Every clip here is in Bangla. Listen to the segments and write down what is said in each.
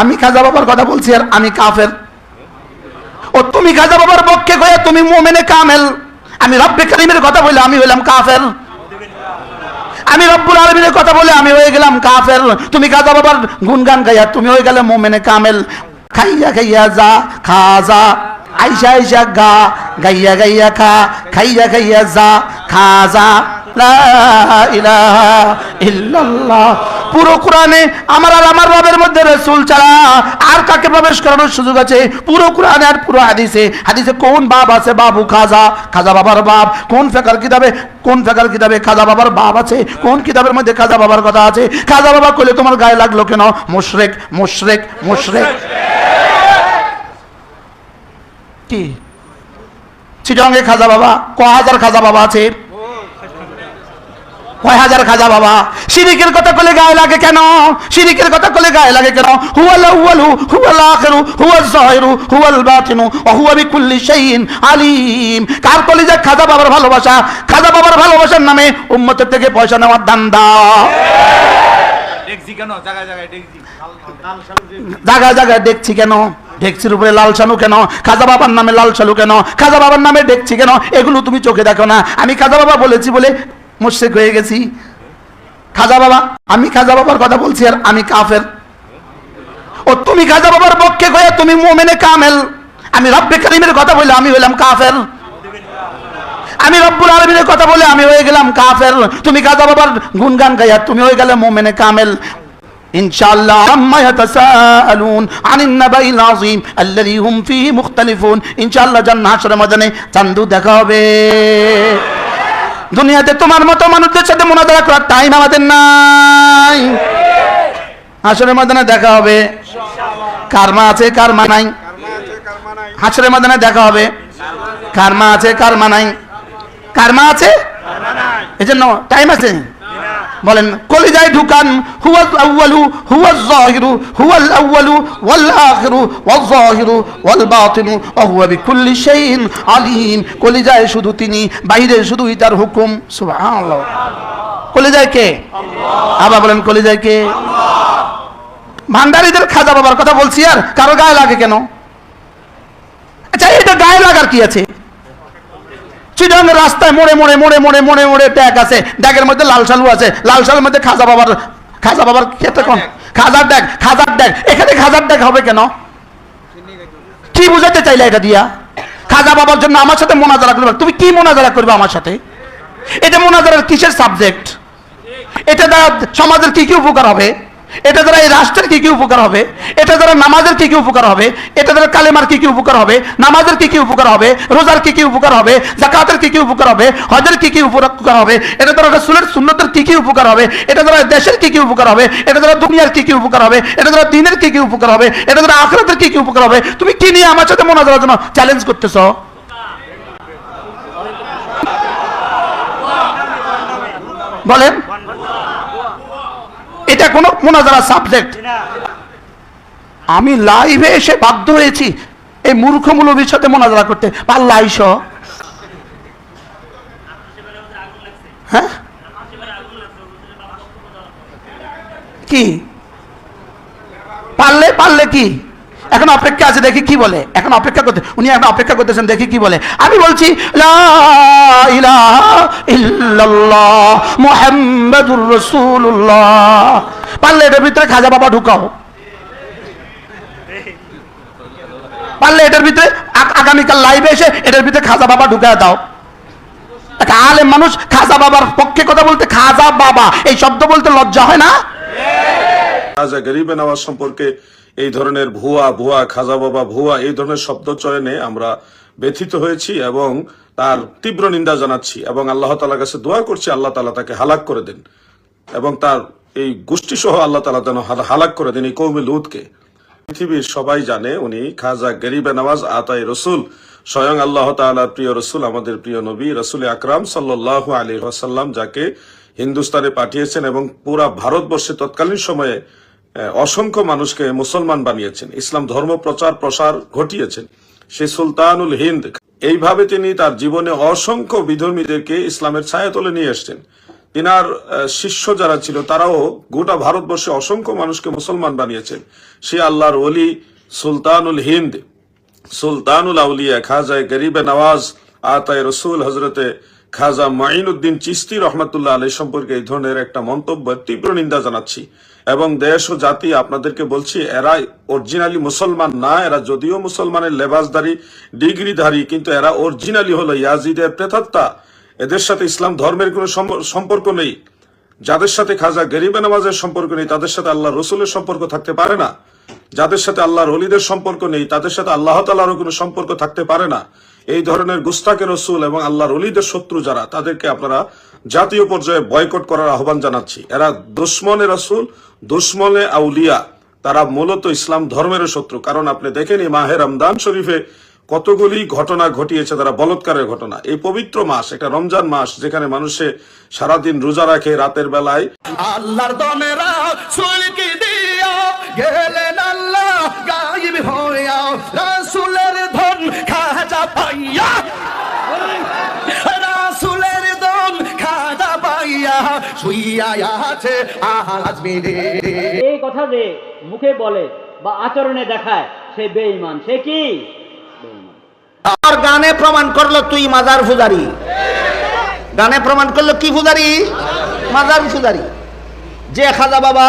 আমি খাজা বাবার কথা বলছি আর আমি কাফের। ও, তুমি খাজা বাবার পক্ষে গয়ে তুমি মোমেনে কামেল। আমি রব্বে করিমের কথা বলে আমি হইলাম কাফের। আমি রব্বুল আলমিনের কথা বলে আমি হয়ে গেলাম কাফের। তুমি খাজা বাবার গুনগান গাইয়া তুমি হয়ে গেলে মোমেনে কামেল। খাইয়া খাইয়া যা, খা যা। আইসা আইসা গা, গাইয়া গাইয়া খা, খাইয়া খাইয়া যা, খা যা। লা ইলাহা ইল্লাল্লাহ। পুরো কোরআনে আমার আর আমার রবের মধ্যে রসুল ছাড়া আর কাকে প্রবেশ করানোর সুযোগ আছে? পুরো কোরআনে আর পুরো হাদিসে। হাদিসে কোন বাব আছে? বাবু খাজা। খাজা বাবার বাপ। কোন ফেকার কিতাবে? কোন ফেকার কিতাবে খাজা বাবার বাপ আছে? কোন কিতাবের মধ্যে খাজা বাবার কথা আছে? খাজা বাবা কইলে তোমার গায়ে লাগল কেন? মুশরেক মুশরেক মুশরেক। কি? চিটঙ্গে খাজা বাবা? ক হাজার খাজা বাবা আছে? কয় হাজার খাজা বাবা? শিরিকের কথা কলে গায়ে লাগে কেন? শিরিকের কথা কলে গায়ে লাগে কেন? হুয়াল আউয়ালু হুয়াল আখিরু হুয়াল যাহিরু হুয়াল বাতিনু ওয়া হুয়া বিকুল্লি শাইইন আলিম। কার কলিজা খাজা বাবার ভালোবাসা? খাজা বাবার ভালোবাসার নামে উম্মতের থেকে পয়সা নেওয়ার দান্দা। দেখছি কেন? জায়গায় জায়গায় দেখছি। জায়গায় জায়গায় দেখছি কেন? ডেকচির উপরে লাল শালু কেন? খাজা বাবার নামে লাল শালু কেন? খাজা বাবার নামে দেখছি কেন? এগুলো তুমি চোখে দেখো না। আমি খাজা বাবা বলেছি বলে মুর্শেক হয়ে গেছি। খাজা বাবা, আমি খাজা বাবার কথা বলছি আর আমি কাফের। ও, তুমি খাজা বাবার পক্ষে গয়ে তুমি মোমেনে কামেল। আমি রব্বে করিমের কথা বলে আমি হইলাম কাফের। আমি রব্বুল আলমিনের কথা বলে আমি হয়ে গেলাম কাফের। তুমি খাজা বাবার গুনগান গাইয়া তুমি হয়ে গেলে মোমেনে কামেল। ইনশাআল্লাহ আম্মা ইয়াতাসাআলুন আনিন নাবাইল আযীম আল্লাযী হুম ফীহি মুখতালিফুন। ইনশাআল্লাহ জান্নাত হাসরের ময়দানে চান্দু দেখা হবে। দুনিয়াতে তোমার মতো মানুষদের সাথে মোনাজারা করার টাইম আমাদের নাই। হাসরের ময়দানে দেখা হবে। কারমা আছে কারমা নাই। হাসরের ময়দানে দেখা হবে। কারমা আছে কারমা নাই। কারমা আছে? এজন্য টাইম আছে। বলেন, কলিজায় ঢুকান, হুয়াল আউয়ালু, হুয়াল যাহিরু হুয়াল আউয়ালু, ওয়াল আখিরু, ওয়াল যাহিরু ওয়াল বাতিনু ওয়া হুয়া বিকুল্লি শাইইন আলিম কলিজায় শুধু তিনি বাইরে শুধুই তার হুকুম। সুবহানাল্লাহ। কলিজায় কে? আবার বলেন, কলিজায় কে? ভান্ডারীদের খাজা বাবার কথা বলছি আর, কারও গায়ে লাগে কেন? আচ্ছা এটা গায়ে লাগার কি আছে? চিটাঙ্গের রাস্তায় মোড়ে মোড়ে মোড়ে মোড়ে মোড়ে মোড়ে ট্যাগ আছে। ড্যাগের মধ্যে লাল সালু আছে। লাল সালুর মধ্যে খাজা বাবার খাজা বাবার খেতে কোন? খাজার ড্যাগ খাজার ড্যাগ এখানে খাজার ড্যাগ হবে কেন? কি বুঝাতে চাইলে এটা দিয়া? খাজা বাবার জন্য আমার সাথে মোনাজারা করবে। তুমি কি মোনাজারা করবে আমার সাথে? এটা মোনাজারার কিসের সাবজেক্ট এটা দ্বারা সমাজের কি কি উপকার হবে? এটা দ্বারা এই রাষ্ট্রের কি কি উপকার হবে এটা দ্বারা নামাজের কি কি উপকার হবে এটা দ্বারা কালেমার কি কি উপকার হবে নামাজের কি কি উপকার হবে রোজার কি কি উপকার হবে জাকাতের কি কি উপকার হবে হজের কি কি উপকার হবে এটা দ্বারা রাসূলের সুন্নতের কি কি উপকার হবে এটা দ্বারা দেশের কি কি উপকার হবে এটা দ্বারা দুনিয়ার কি কি উপকার হবে এটা দ্বারা দিনের কি কি উপকার হবে এটা দ্বারা আখিরাতের কি কি উপকার হবে তুমি কি নিয়ে আমার সাথে মোনাজারার জন্য চ্যালেঞ্জ করতেছো বলেন এটা কোনো মোনাজারা সাবজেক্ট আমি লাইভে এসে বাধ্য হয়েছি এই মূর্খ মূলবীর সাথে মোনাজারা করতে। পাল্লা আইস। হ্যাঁ? কি? পারলে পারলে কি? এখন অপেক্ষা আছে, দেখি কি বলে। এখন অপেক্ষা করতে, উনি এখন অপেক্ষা করতেছেন, দেখি কি বলে। আমি বলছি পারলে এটার ভিতরে খাজা বাবা ঢুকাও। পারলে এটার ভিতরে আগামীকাল লাইভে এসে এটার ভিতরে খাজা বাবা ঢুকায় দাও। আলেম মানুষ খাজা বাবার পক্ষে কথা বলতে খাজা বাবা, এই শব্দ বলতে লজ্জা হয় না? খাজা গরিবে নওয়াজ সম্পর্কে এই ধরনের ভুয়া ভুয়া খাজা বাবা, ভুয়া এই ধরনের শব্দ চয়নে আমরা ব্যথিত হয়েছি এবং তার তীব্র নিন্দা জানাচ্ছি এবং আল্লাহ তালার কাছে দোয়া করছি, আল্লাহ তালা তাকে হালাক করে দেন এবং তার এই গোষ্ঠী সহ আল্লাহ তালা যেন হালাক করে দেন এই কৌমি লুতকে। পৃথিবীর সবাই জানে উনি খাজা গরিবে নওয়াজ আতাই রসুল। স্বয়ং আল্লাহ তাআলার প্রিয় রসুল, আমাদের প্রিয় নবী রসুল আকরাম সাল্লাহ আলী ওয়াসাল্লাম, যাকে হিন্দুস্তানে পাঠিয়েছেন এবং পুরা ভারতবর্ষে তৎকালীন সময়ে অসংখ্য মানুষকে মুসলমান বানিয়েছেন, ইসলাম ধর্ম প্রচার প্রসার ঘটিয়েছেন। সে সুলতানুল হিন্দ, এইভাবে তিনি তার জীবনে অসংখ্য বিধর্মীদেরকে ইসলামের ছায়াতলে নিয়ে এসেছেন। তিনার শিষ্য যারা ছিল, তারাও গোটা ভারতবর্ষে অসংখ্য মানুষকে মুসলমান বানিয়েছেন। সে আল্লাহর ওলি সুলতানুল হিন্দ। সুলতানুল আউলিয়া খাজায় গরিবে নওয়াজ, আতায় রসুল হজরতে খাজা মাইনুদ্দিন চিস্তি রহমতুল্লাহ আলী সম্পর্কে এই ধরনের একটা মন্তব্য, তীব্র নিন্দা জানাচ্ছি। এবং দেশ ও জাতি আপনাদেরকে বলছি, এরা অরিজিনালি মুসলমান না, এরা যদিও মুসলমানের লেবাসদারি ডিগ্রিধারী, কিন্তু এরা অরিজিনালি হলো ইয়াজিদের প্রেতাত্মা। এদের সাথে ইসলাম ধর্মের কোনো সম্পর্ক নেই। যাদের সাথে খাজা গরিবে নামাজের সম্পর্ক নেই, তাদের সাথে আল্লাহ রসুলের সম্পর্ক থাকতে পারে না। যাদের সাথে আল্লাহর অলিদের সম্পর্ক নেই, তাদের সাথে আল্লাহ তালারও কোনো সম্পর্ক থাকতে পারে না। এই ধরনের গুস্তাকে রসুল এবং আল্লাহর অলিদের শত্রু যারা, তাদেরকে আপনারা জাতীয় পর্যায়ে বয়কট করার আহ্বান জানাচ্ছি। এরা দুশ্মনে রসুল, দুশ্মনে আউলিয়া। তারা মূলত ইসলাম ধর্মের শত্রু। কারণ আপনি দেখেনি মাহের রমদান শরীফে কতগুলি ঘটনা ঘটিয়েছে, তারা বলৎকারের ঘটনা। এই পবিত্র মাস, একটা রমজান মাস, যেখানে মানুষে সারাদিন রোজা রাখে রাতের বেলায়। আল্লাহর শুইয়া আছে আজ এই কথা যে মুখে বলে বা আচরণে দেখায় সে বেঈমান। সে কি? আর গানে প্রমাণ করল তুই মাজার ফুজারি। গানে প্রমাণ করল কি ফুজারি? মাজার ফুজারি। যে খাজা বাবা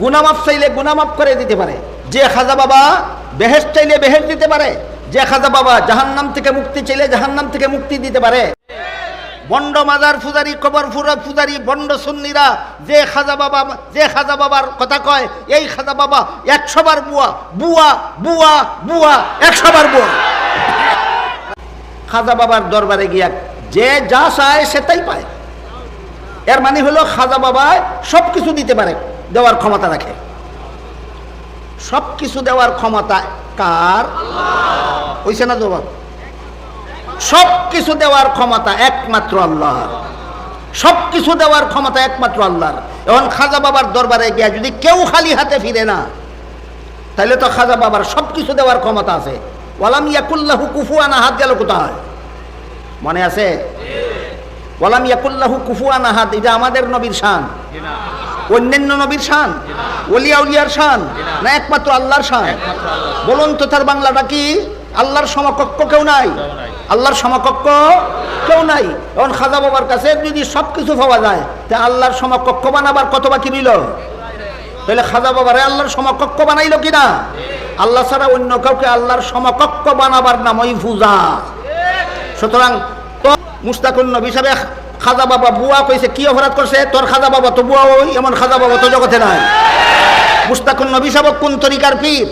গুনামাপ চাইলে গুনামাপ করে দিতে পারে। যে খাজা বাবা বেহেস চাইলে বেহেস দিতে পারে। যে খাজা বাবা জাহান্নাম থেকে মুক্তি চাইলে জাহান্নাম থেকে মুক্তি দিতে পারে। বন্ড মাজার ফুজারি কবর ফুরা ফুজারি বন্ড সুন্নিরা যে খাজা বাবা যে খাজা বাবার কথা কয় এই খাজা বাবা একশো বার বুয়া বুয়া বুয়া বুয়া একশো বার বুয়া। খাজা বাবার দরবারে গিয়া যে যা চায় সেটাই পায়। এর মানে হলো খাজা বাবা সব কিছু দিতে পারে দেওয়ার ক্ষমতা রাখে। সব কিছু দেওয়ার ক্ষমতা কার? হইছে না জবাব? সব কিছু দেওয়ার ক্ষমতা একমাত্র আল্লাহর। সব কিছু দেওয়ার ক্ষমতা একমাত্র আল্লাহর। এখন খাজা বাবার দরবারে গিয়া যদি কেউ খালি হাতে ফিরে না তাহলে তো খাজা বাবার সব কিছু দেওয়ার ক্ষমতা আছে। ওয়ালাম ইয়াকুল্লাহু কুফুয়ানা হাত গেল কোথায়? মনে আছে? ওয়ালাম ইয়াকুল্লাহু কুফুয়ানা হাত এটা আমাদের নবীর শান। অন্যান্য নবীর শান? ওলিয়া উলিয়ার শান? না একমাত্র আল্লাহর শান? বলুন তো তার বাংলাটা কি? আল্লাহর সমকক্ষ কেউ নাই? আল্লাহর সমকক্ষ কেউ নাই। এখন খাজা বাবার কাছে যদি সব কিছু পাওয়া যায়, তা আল্লাহর সমকক্ষ বানাবার কত বাকি রইল? তাহলে খাজা বাবারে আল্লাহর সমকক্ষ বানাইলো কিনা? আল্লাহ ছাড়া অন্য কাউকে আল্লাহর সমকক্ষ বানাবার নামই পূজা। সুতরাং তো মুস্তাকুন নবী সাহেব, খাজা বাবা বুয়া কইছে, কি অপরাধ করছে? তোর খাজা বাবা তো বুয়া ওই এমন খাজা বাবা তো জগতে নাই। মুস্তাকুন নবী সাহেব কোন তরিকার পীর?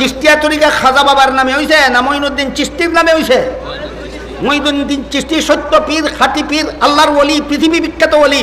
চিস্তিয়া তরিকা খাজা বাবার নামে হয়েছে না মঈনুদ্দিন চিস্তির নামে হয়েছে মঈনুদ্দিন চিস্তি সত্য পীর, খাটি পীর, আল্লাহর ওলি, পৃথিবী বিখ্যাত ওলি।